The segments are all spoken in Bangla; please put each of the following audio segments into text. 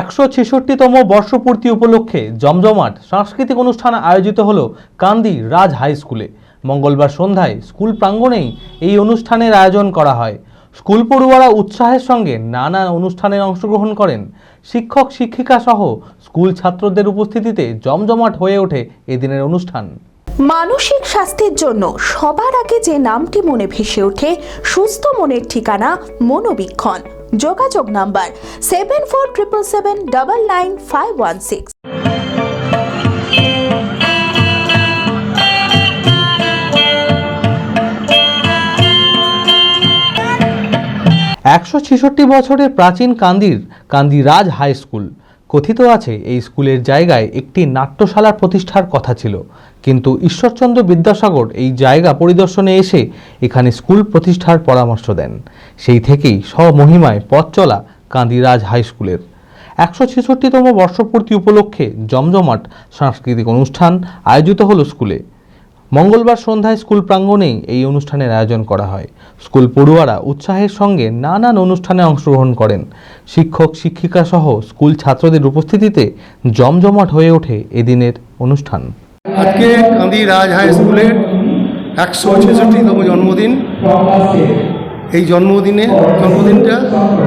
একশো ছেষট্টিতম বর্ষপূর্তি উপলক্ষে জমজমাট সাংস্কৃতিক অনুষ্ঠান আয়োজিত হল কান্দি রাজ হাই স্কুলে। মঙ্গলবার সন্ধ্যায় স্কুল প্রাঙ্গণেই এই অনুষ্ঠানের আয়োজন করা হয়। স্কুল পড়ুয়ারা উৎসাহের সঙ্গে নানা অনুষ্ঠানে অংশগ্রহণ করেন। শিক্ষক, শিক্ষিকা সহ স্কুল ছাত্রদের উপস্থিতিতে জমজমাট হয়ে ওঠে এদিনের অনুষ্ঠান। মানসিক স্বাস্থ্যের জন্য সবার আগে যে নামটি মনে ভেসে ওঠে, সুস্থ মনের ঠিকানা মনোবীক্ষণ। যোগাযোগ number seven four triple seven double nine five one six. একশো ছেষট্টি বছরের প্রাচীন কান্দির কান্দি রাজ হাই স্কুল। কথিত আছে, এই স্কুলের জায়গায় একটি নাট্যশালা প্রতিষ্ঠার কথা ছিল। কিন্তু ঈশ্বরচন্দ্র বিদ্যাসাগর এই জায়গা পরিদর্শনে এসে এখানে স্কুল প্রতিষ্ঠার পরামর্শ দেন। সেই থেকেই স্বমহিমায় পথ চলা কান্দিরাজ হাই স্কুলের। একশো ছেষট্টিতম বর্ষপূর্তি উপলক্ষে জমজমাট সাংস্কৃতিক অনুষ্ঠান আয়োজিত হলো স্কুলে। মঙ্গলবার সন্ধ্যায় স্কুল প্রাঙ্গণেই এই অনুষ্ঠানের আয়োজন করা হয়। স্কুল পড়ুয়ারা উৎসাহের সঙ্গে নানান অনুষ্ঠানে অংশগ্রহণ করেন। শিক্ষক শিক্ষিকা সহ স্কুল ছাত্রদের উপস্থিতিতে জমজমাট হয়ে ওঠে এদিনের অনুষ্ঠান। আজকে কান্দি রাজ হাই স্কুলের একশো ছেষট্টিতম জন্মদিন। এই জন্মদিনে, জন্মদিনটা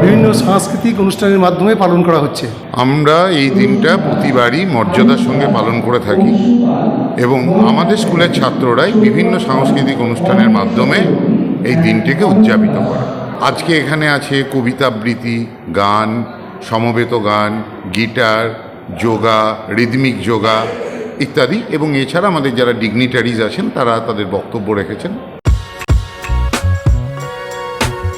বিভিন্ন সাংস্কৃতিক অনুষ্ঠানের মাধ্যমে পালন করা হচ্ছে। আমরা এই দিনটা প্রতিবারই মর্যাদার সঙ্গে পালন করে থাকি এবং আমাদের স্কুলের ছাত্ররাই বিভিন্ন সাংস্কৃতিক অনুষ্ঠানের মাধ্যমে এই দিনটিকে উদযাপিত করে। আজকে এখানে আছে কবিতা আবৃত্তি গান, সমবেত গান, গিটার, যোগা, রিদমিক যোগা ইত্যাদি এবং এছাড়া আমাদের যারা ডিগনিটারিজ আছেন, তারা তাদের বক্তব্য রেখেছেন।